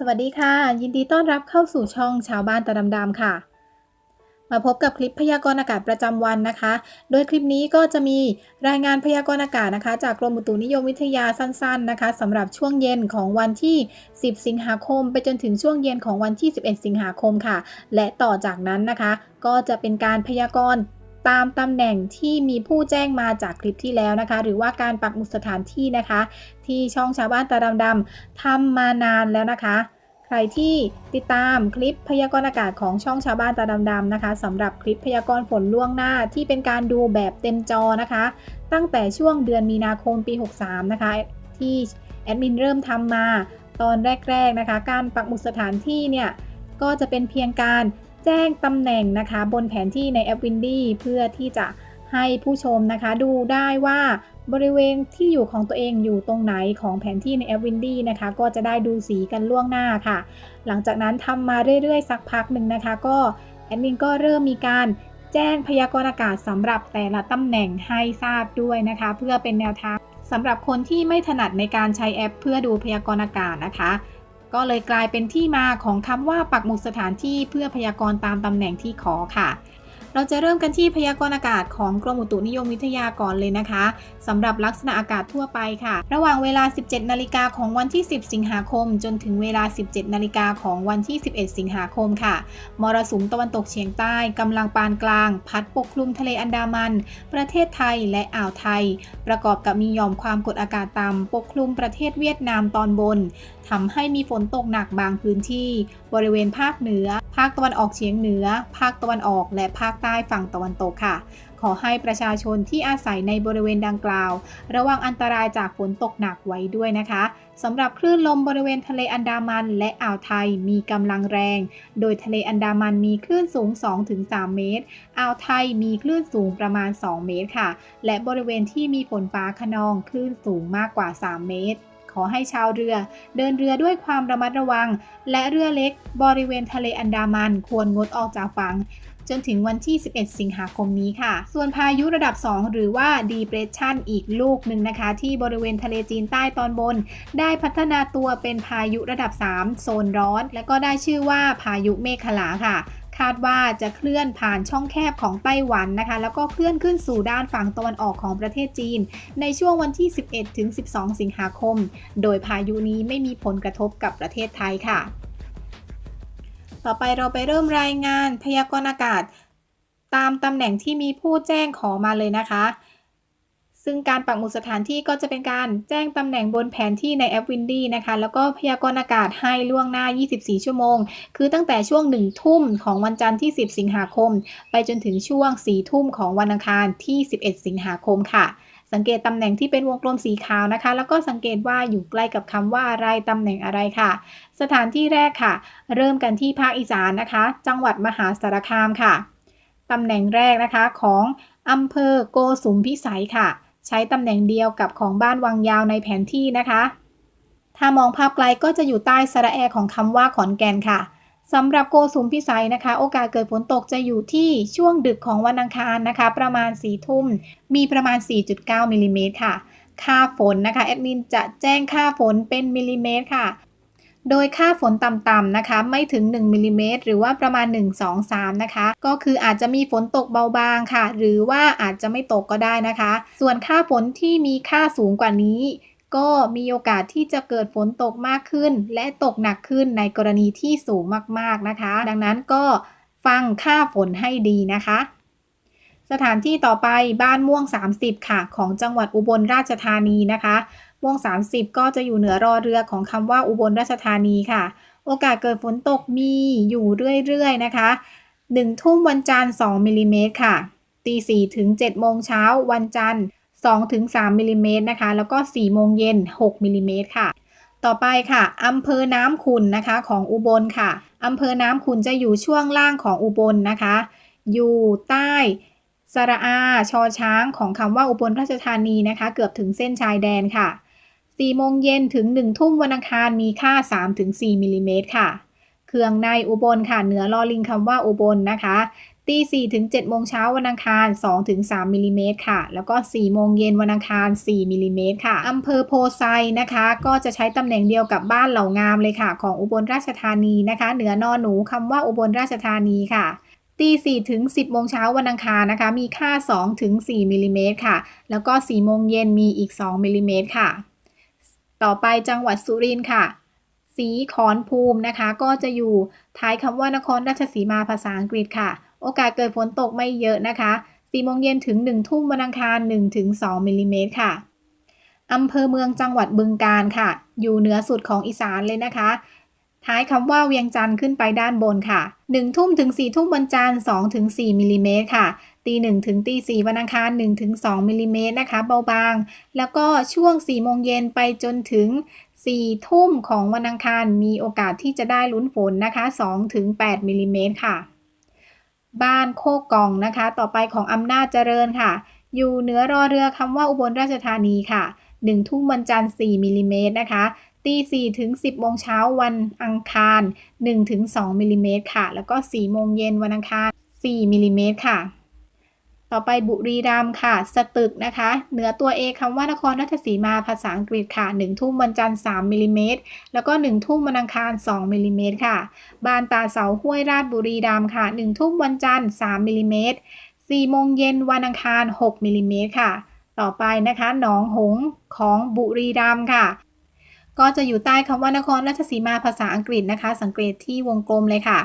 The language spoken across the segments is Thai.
สวัสดีค่ะ ยินดีต้อนรับเข้าสู่ช่องชาวบ้านตาดำๆค่ะ มาพบกับคลิปพยากรณ์อากาศประจำวันนะคะ โดยคลิปนี้ก็จะมีรายงานพยากรณ์อากาศนะคะ จากกรมอุตุนิยมวิทยาสั้น ๆนะคะสำหรับช่วงเย็นของวันที่ 10 สิงหาคม ไปจนถึงช่วงเย็นของวันที่ 11 สิงหาคมค่ะ และต่อจากนั้นนะคะ ก็จะเป็นการพยากรณ์ ตามตำแหน่งที่มีผู้แจ้งมาจากคลิปที่แล้วนะคะ หรือว่าการปักหมุดสถานที่นะคะ ที่ช่องชาวบ้านตาดำๆทำมานานแล้วนะคะ ใครที่ติดตามคลิปพยากรณ์อากาศของช่องชาวบ้านตาดำๆนะคะสำหรับคลิปพยากรณ์ฝนล่วงหน้าที่เป็นการดูแบบเต็มจอนะคะ ตั้งแต่ช่วงเดือนมีนาคมปี 63 นะคะ ที่แอดมินเริ่มทำมาตอนแรก ๆนะคะ การปักหมุดสถานที่เนี่ยก็จะเป็นเพียงการ แจ้งตำแหน่งนะคะ บนแผนที่ในแอป Windy เพื่อที่จะให้ผู้ชมนะคะ ดูได้ว่าบริเวณที่อยู่ของตัวเองอยู่ตรงไหนของแผนที่ในแอป Windy นะคะ ก็จะได้ดูสีกันล่วงหน้าค่ะ หลังจากนั้นทำมาเรื่อยๆ สักพักหนึ่งนะคะ ก็แอดมินก็เริ่มมีการแจ้งพยากรณ์อากาศสำหรับแต่ละตำแหน่งให้ทราบด้วยนะคะ เพื่อเป็นแนวทางสำหรับคนที่ไม่ถนัดในการใช้แอป เพื่อดูพยากรณ์อากาศนะคะ ก็เลยกลายเป็นที่มาของคำว่าปักหมุดสถานที่เพื่อพยากรณ์ตามตำแหน่งที่ขอค่ะเราจะเริ่มกันที่พยากรณ์อากาศของกรมอุตุนิยมวิทยาก่อนเลยนะคะสำหรับลักษณะอากาศทั่วไปค่ะ ระหว่างเวลา 17 นาฬิกาของวันที่ 10 สิงหาคม จนถึงเวลา 17 นาฬิกาของวันที่ 11 สิงหาคมค่ะ มรสุมตะวันตกเฉียงใต้กำลังปานกลาง พัดปกคลุมทะเลอันดามัน ประเทศไทยและอ่าวไทย ประกอบกับมีหย่อมความกดอากาศต่ำปกคลุมประเทศเวียดนามตอนบน ทำให้มีฝนตกหนักบางพื้นที่ บริเวณภาคเหนือ ภาคตะวันออกเฉียงเหนือ ภาคตะวันออก และภาคใต้ฝั่งตะวันตกค่ะ ขอให้ประชาชนที่อาศัยในบริเวณดังกล่าว ระวังอันตรายจากฝนตกหนักไว้ด้วยนะคะสำหรับคลื่นลมบริเวณทะเลอันดามันและอ่าวไทยมีกำลังแรง โดยทะเลอันดามันมีคลื่นสูง 2-3 เมตร อ่าวไทยมีคลื่นสูงประมาณ 2 เมตรค่ะ และบริเวณที่มีฝนฟ้าขนองคลื่นสูงมากกว่า 3 เมตร อให้ชาวเรือ เดินเรือด้วยความระมัดระวัง และเรือเล็กบริเวณทะเลอันดามันควรงดออกจากฝั่งจนถึงวันที่ 11 สิงหาคมนี้ค่ะ ส่วนพายุระดับ 2 หรือว่า depression อีกลูกหนึ่งนะคะ ที่บริเวณทะเลจีนใต้ตอนบน ได้พัฒนาตัวเป็นพายุระดับ 3 โซนร้อน และก็ได้ชื่อว่าพายุเมฆขลาค่ะ คาดว่าจะเคลื่อนผ่านช่องแคบของไต้หวันนะคะ แล้วก็เคลื่อนขึ้นสู่ด้านฝั่งตะวันออกของประเทศจีน ในช่วงวันที่ 11 ถึง 12 สิงหาคม โดยพายุนี้ไม่มีผลกระทบกับประเทศไทยค่ะ ต่อไปเราไปเริ่มรายงานพยากรณ์อากาศ ตามตำแหน่งที่มีผู้แจ้งขอมาเลยนะคะ ซึ่งการปักหมุดสถานที่ก็จะเป็นการแจ้งตำแหน่งบนแผนที่ในแอป Windy นะคะ แล้วก็พยากรณ์อากาศให้ล่วงหน้า 24 ชั่วโมง คือตั้งแต่ช่วง 1 ทุ่มของวันจันทร์ที่ 10 สิงหาคม ไปจนถึงช่วง 4 ทุ่มของวันอังคารที่ 11 สิงหาคมค่ะ สังเกตตำแหน่งที่เป็นวงกลมสีขาวนะคะ แล้วก็สังเกตว่าอยู่ใกล้กับคำว่าอะไรตำแหน่งอะไรค่ะ สถานที่แรกค่ะ เริ่มกันที่ภาคอีสานนะคะ จังหวัดมหาสารคามค่ะตำแหน่งแรกนะคะของอำเภอโกสุมพิสัยค่ะ ใช้ตำแหน่งเดียวกับของบ้านวังยาวในแผนที่นะคะ ถ้ามองภาพไกลก็จะอยู่ใต้สระแอของคำว่าขอนแก่นค่ะสำหรับโกสุมพิสัยนะคะ โอกาสเกิดฝนตกจะอยู่ที่ช่วงดึกของวันอังคารนะคะ ประมาณ4ทุ่ม มีประมาณ 4.9มิลลิเมตรค่ะ ค่าฝนนะคะแอดมินจะแจ้งค่าฝนเป็นมิลลิเมตรค่ะ โดยค่าฝนต่ำๆนะคะ ไม่ถึง 1มิลลิเมตรหรือว่าประมาณ 1 2 3 นะคะ ก็คืออาจจะมีฝนตกเบาบางค่ะ หรือว่าอาจจะไม่ตกก็ได้นะคะ ส่วนค่าฝนที่มีค่าสูงกว่านี้ ก็มีโอกาสที่จะเกิดฝนตกมากขึ้น และตกหนักขึ้นในกรณีที่สูงมากๆนะคะ ดังนั้นก็ฟังค่าฝนให้ดีนะคะ สถานที่ต่อไปบ้านม่วง 30 ค่ะ ของจังหวัดอุบลราชธานีนะคะ ม่วง 30 ก็จะอยู่เหนือรอเรือของคำว่าอุบลราชธานีค่ะ โอกาสเกิดฝนตกมีอยู่เรื่อยๆนะคะ 1 ทุ่มวันจันทร์ 2มิลลิเมตรค่ะ ตี4ถึง7โมงเช้าวันจันทร์ 2 ถึง 3มิลลิเมตรนะคะ แล้วก็ 4 โมงเย็น 6มิลลิเมตรค่ะ ต่อไปค่ะอำเภอน้ำขุนนะคะของอุบลค่ะอำเภอน้ำขุนจะอยู่ช่วงล่างของอุบลนะคะ อยู่ใต้ สระอา ชอช้างของคำว่าอุบลราชธานีนะคะ เกือบถึงเส้นชายแดนค่ะ 4 โมงเย็นถึง 1 ทุ่มวันอังคารมีค่า 3-4มิลลิเมตรค่ะ เครื่องในอุบลค่ะ เหนือลอลิงคำว่าอุบลนะคะตี4ถึง7โมงเช้าวันอังคาร 2 ถึง 3มิลลิเมตรค่ะ แล้วก็ 4 โมงเย็นวันอังคาร 4มิลลิเมตรค่ะอำเภอโพไซนะคะ ก็จะใช้ตำแหน่งเดียวกับบ้านเหล่างามเลยค่ะ ของอุบลราชธานีนะคะ เหนือนอหนูคำว่าอุบลราชธานีค่ะ ตี4ถึง 10 โมงเช้าวันอังคารนะคะ มีค่า 2 ถึง 4มิลลิเมตรค่ะ แล้วก็ 4 โมงเย็นมีอีก 2มิลลิเมตรค่ะ ต่อไปจังหวัดสุรินทร์ค่ะ สีขอนภูมินะคะ ก็จะอยู่ท้ายคำว่านครราชสีมาภาษาอังกฤษค่ะ โอกาสเกิดฝนตกไม่เยอะนะคะ 4 โมงเย็นถึง 1 ทุ่มวันอังคาร1ถึง2มิลลิเมตรค่ะอำเภอเมืองจังหวัดบึงกาฬค่ะ อยู่เหนือสุดของอีสานเลยนะคะ ท้ายคำว่าเวียงจันทร์ขึ้นไปด้านบนค่ะ 1 ทุ่มถึง 4 ทุ่มวันจันทร์2ถึง4มิลลิเมตรค่ะตี1ถึงตี4วันอังคาร1ถึง2มิลลิเมตรนะคะเบาบาง แล้วก็ช่วง4โมงเย็นไปจนถึง 4 ทุ่มของวันอังคารมีโอกาสที่จะได้ลุ้นฝนนะคะ2ถึง8มิลลิเมตรค่ะ บ้านโคกกองนะคะ ต่อไปของอำนาจเจริญค่ะ อยู่เหนือรอเรือคำว่าอุบลราชธานีค่ะ1ทุ่มวันจันทร์4มิลลิเมตรนะคะ ตี4ถึง 10โมงเช้าวันอังคาร1ถึง2มิลลิเมตรค่ะ แล้วก็ 4 โมงเย็นวันอังคาร 4มิลลิเมตรค่ะ ต่อไปบุรีรัมย์ค่ะ สตึกนะคะ เหนือตัวเอคำว่านครราชสีมาภาษาอังกฤษค่ะ 1 ทุ่มวันจันทร์3มิลิเมตร แล้วก็ 1 ทุ่มวันอังคาร 2มิลิเมตรค่ะ บานตาเสาห้วยราชบุรีรัมย์ค่ะ 1 ทุ่มวันจันทร์3มิลิเมตร4โมงเย็นวันอังคาร 6มิลิเมตรค่ะ ต่อไปนะคะ หนองหงของบุรีรัมย์ค่ะ ก็จะอยู่ใต้คำว่านครราชสีมาภาษาอังกฤษนะคะ สังเกตที่วงกลมเลยค่ะ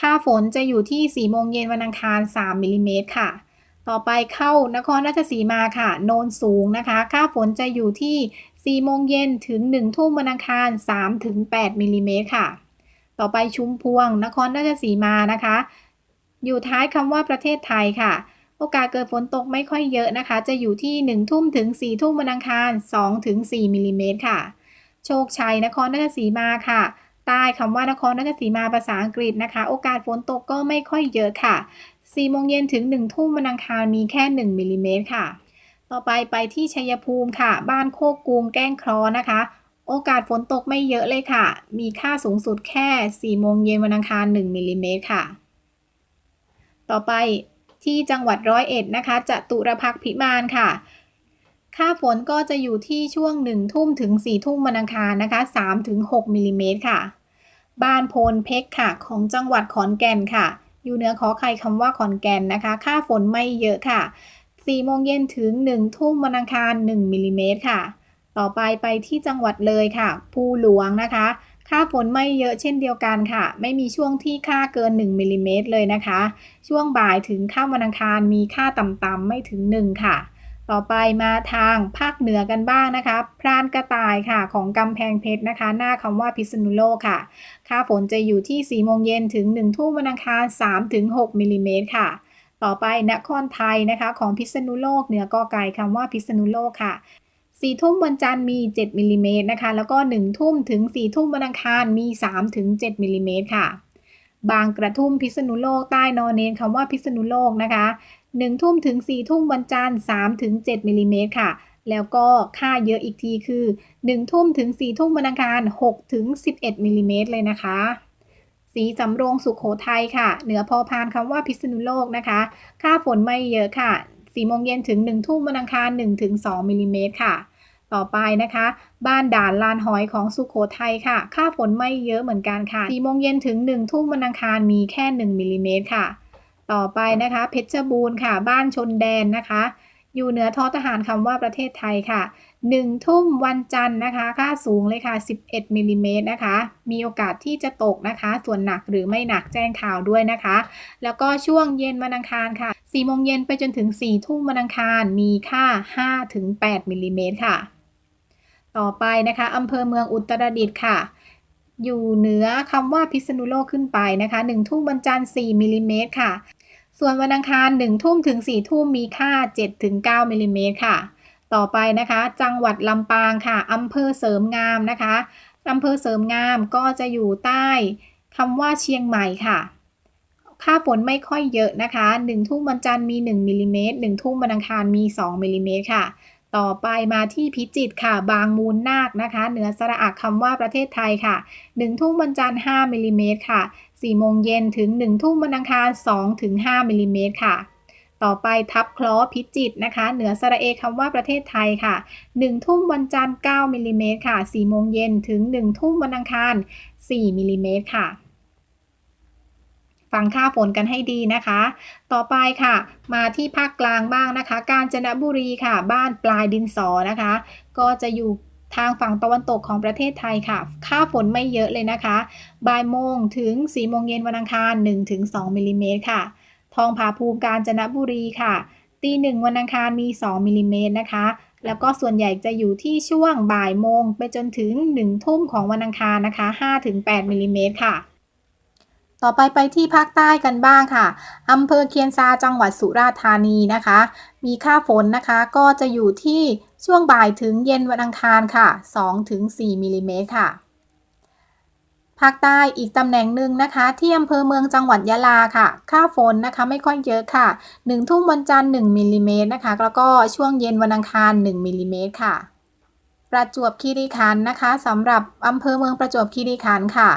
ค่าฝนจะอยู่ที่4โมงเย็นวันอังคาร 3มิลิเมตรค่ะ ต่อไปเข้านครราชสีมาค่ะ โนนสูงนะคะ ค่าฝนจะอยู่ที่ 4 โมงเย็นถึง 1 ทุ่มวันอังคาร 3 ถึง 8มิลลิเมตรค่ะ ต่อไปชุมพวง นครราชสีมานะคะ อยู่ท้ายคำว่าประเทศไทยค่ะโอกาสเกิดฝนตกไม่ค่อยเยอะนะคะ จะอยู่ที่ 1 ทุ่มถึง 4 ทุ่มวันอังคาร 2 ถึง 4มิลลิเมตรค่ะ โชคชัยนครราชสีมาค่ะ ใต้คำว่านครราชสีมาภาษาอังกฤษนะคะ โอกาสฝนตกก็ไม่ค่อยเยอะค่ะ4โมงเย็นถึง 1 ทุ่มวันอังคารมีแค่ 1มิลลิเมตรค่ะ ต่อไปไปที่ชัยภูมิค่ะ บ้านโคกกูงแก้งครอนะคะ โอกาสฝนตกไม่เยอะเลยค่ะ มีค่าสูงสุดแค่4โมงเย็นวันอังคาร 1มิลลิเมตรค่ะ ต่อไปที่จังหวัดร้อยเอ็ดนะคะจะตุรพักพิมานค่ะ ค่าฝนก็จะอยู่ที่ช่วง 1 ทุ่มถึง 4 ทุ่มวันอังคารนะคะ3ถึง6มิลลิเมตรค่ะ บ้านโพนเพกค่ะ ของจังหวัดขอนแก่นค่ะ อยู่เหนือขอไข่คำว่าขอนแก่นนะคะ ค่าฝนไม่เยอะค่ะ 4 โมงเย็นถึง 1 ทุ่มวันอังคาร 1มิลิเมตรค่ะ ต่อไปไปที่จังหวัดเลยค่ะ ภูหลวงนะคะ ค่าฝนไม่เยอะเช่นเดียวกันค่ะ ไม่มีช่วงที่ค่าเกิน 1มิลิเมตรเลยนะคะ ช่วงบ่ายถึงค่าวันอังคารมีค่าต่ำๆไม่ถึง 1 ค่ะ ต่อไปมาทางภาคเหนือกันบ้างนะคะ พรานกระต่ายค่ะของกำแพงเพชรนะคะ หน้าคำว่าพิษณุโลกค่ะ ค่าฝนจะอยู่ที่ 4 โมงเย็นถึง 1 ทุ่มวันอังคาร3ถึง6มิลิเมตรค่ะ ต่อไปนครไทยนะคะของพิษณุโลกเหนือกอไก่คำว่าพิษณุโลกค่ะ4ทุ่มวันจันทร์มี 7มิลิเมตรนะคะ แล้วก็ 1 ทุ่มถึง 4 ทุ่มวันอังคารมี 3 ถึง 7มิลิเมตรค่ะ บางกระทุ่มพิษณุโลกใต้นอนเนนคำว่าพิษณุโลกนะคะ1ทุ่มถึง4ทุ่มวันจันทร์3ถึง7มิลิเมตรค่ะ แล้วก็ค่าเยอะอีกทีคือ 1 ทุ่มถึง4ทุ่มวันอังคาร6ถึง11มิลิเมตรเลยนะคะ สีสำโรงสุขโขทัยค่ะ เหนือพอพานคำว่าพิษณุโลกนะคะ ค่าฝนไม่เยอะค่ะ4โมงเย็นถึง 1 ทุ่มวันอังคาร1ถึง2มิลิเมตรค่ะ ต่อไปนะคะ บ้านด่านลานหอยของสุขโขทัยค่ะ ค่าฝนไม่เยอะเหมือนกันค่ะ4โมงเย็นถึง 1 ทุ่มวันอังคารมีแค่ 1มิลิเมตรค่ะ ต่อไปนะคะ เพชรบูรณ์ค่ะ บ้านชนแดนนะคะ อยู่เหนือทอทหารคำว่าประเทศไทยค่ะ 1 ทุ่มวันจันทร์นะคะ ค่าสูงเลยค่ะ 11มิลิเมตรนะคะ มีโอกาสที่จะตกนะคะ ส่วนหนักหรือไม่หนักแจ้งข่าวด้วยนะคะ แล้วก็ช่วงเย็นวันอังคารค่ะ4โมงเย็นไปจนถึง4ทุ่มวันอังคาร มีค่า5ถึง8มิลิเมตรค่ะ ต่อไปนะคะอำเภอเมืองอุตรดิตถ์ค่ะ อยู่เหนือคำว่าพิษณุโลกขึ้นไปนะคะ1ทุ่มวันจันทร์4มิลิเมตรค่ะ ส่วนวันอังคาร1ทุ่มถึง4ทุ่มมีค่า7ถึง9มิลิเมตรค่ะ ต่อไปนะคะ จังหวัดลำปางค่ะอำเภอเสริมงามนะคะอำเภอเสริมงามก็จะอยู่ใต้คำว่าเชียงใหม่ค่ะ ค่าฝนไม่ค่อยเยอะนะคะ 1 ทุ่มวันจันทร์มี 1มิลิเมตร1ทุ่มวันอังคารมี 2มิลิเมตรค่ะ ต่อไปมาที่พิจิตรค่ะ บางมูลนาคนะคะ เหนือสระอักคำว่าประเทศไทยค่ะ 1 ทุ่มวันจันทร์5มิลลิเมตรค่ะ4โมงเย็นถึง 1 ทุ่มวันอังคาร2ถึง5มิลลิเมตรค่ะต่อไปทับคล้อพิจิตรนะคะ เหนือสระเอคำว่าประเทศไทยค่ะ 1 ทุ่มวันจันทร์9มิลลิเมตรค่ะ4โมงเย็นถึง 1 ทุ่มวันอังคาร4มิลลิเมตรค่ะ ฟังค่าฝนกันให้ดีนะคะ ต่อไปค่ะ มาที่ภาคกลางบ้างนะคะ กาญจนบุรีค่ะ บ้านปลายดินสอนะคะ ก็จะอยู่ทางฝั่งตะวันตกของประเทศไทยค่ะ ค่าฝนไม่เยอะเลยนะคะ บ่ายโมงถึง4โมงเย็นวันอังคาร 1-2มิลลิเมตรค่ะ ทองผาภูมิกาญจนบุรีค่ะตีหนึ่งวันอังคารมี 2มิลลิเมตรนะคะ แล้วก็ส่วนใหญ่จะอยู่ที่ช่วงบ่ายโมง ไปจนถึง 1 ทุ่มของวันอังคารนะคะ5-8มิลลิเมตรค่ะ ต่อไปไปที่ภาคใต้กันบ้างค่ะ อำเภอเคียนซาจังหวัดสุราษฎร์ธานีนะคะ มีค่าฝนนะคะก็จะอยู่ที่ช่วงบ่ายถึงเย็นวันอังคารค่ะ 2-4มิลลิเมตรค่ะ ภาคใต้อีกตำแหน่งหนึ่งนะคะ ที่อำเภอเมืองจังหวัดยะลาค่ะ ค่าฝนนะคะไม่ค่อยเยอะค่ะ 1 ทุ่มวันจันทร์1มิลลิเมตรนะคะ แล้วก็ช่วงเย็นวันอังคาร1มิลลิเมตรค่ะประจวบคีรีขันธ์นะคะสำหรับอำเภอเมืองประจวบคีรีขันธ์ค่ะ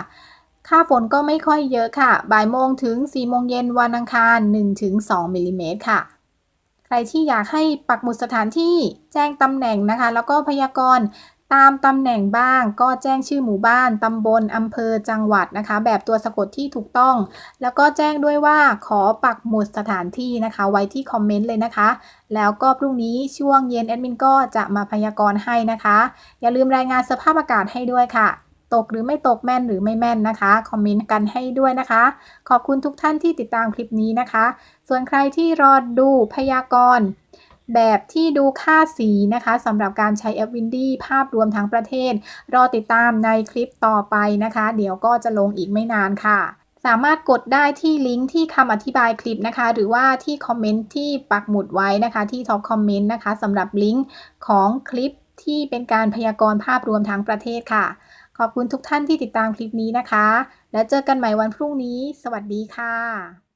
ค่าฝนก็ไม่ค่อยเยอะค่ะ บ่ายโมงถึง4โมงเย็นวันอังคาร 1-2มิลลิเมตรค่ะ ใครที่อยากให้ปักหมุดสถานที่แจ้งตำแหน่งนะคะ แล้วก็พยากรณ์ตามตำแหน่งบ้างก็แจ้งชื่อหมู่บ้าน ตำบล อำเภอ จังหวัดนะคะ แบบตัวสะกดที่ถูกต้อง แล้วก็แจ้งด้วยว่าขอปักหมุดสถานที่นะคะ ไว้ที่คอมเมนต์เลยนะคะ แล้วก็พรุ่งนี้ช่วงเย็นแอดมินก็จะมาพยากรณ์ให้นะคะ อย่าลืมรายงานสภาพอากาศให้ด้วยค่ะ ตกหรือไม่ตกแม่นหรือไม่แม่นนะคะ คอมเมนต์กันให้ด้วยนะคะ ขอบคุณทุกท่านที่ติดตามคลิปนี้นะคะ ส่วนใครที่รอดูพยากรณ์แบบที่ดูค่าสีนะคะสำหรับการใช้แอปวินดี้ภาพรวมทั้งประเทศ รอติดตามในคลิปต่อไปนะคะ เดี๋ยวก็จะลงอีกไม่นานค่ะ สามารถกดได้ที่ลิงก์ที่คำอธิบายคลิปนะคะ หรือว่าที่คอมเมนต์ที่ปักหมุดไว้นะคะ ที่ท็อปคอมเมนต์นะคะสำหรับลิงก์ของคลิปที่เป็นการพยากรณ์ภาพรวมทั้งประเทศค่ะ ขอบคุณทุกท่านที่ติดตามคลิปนี้นะคะ แล้วเจอกันใหม่วันพรุ่งนี้ สวัสดีค่ะ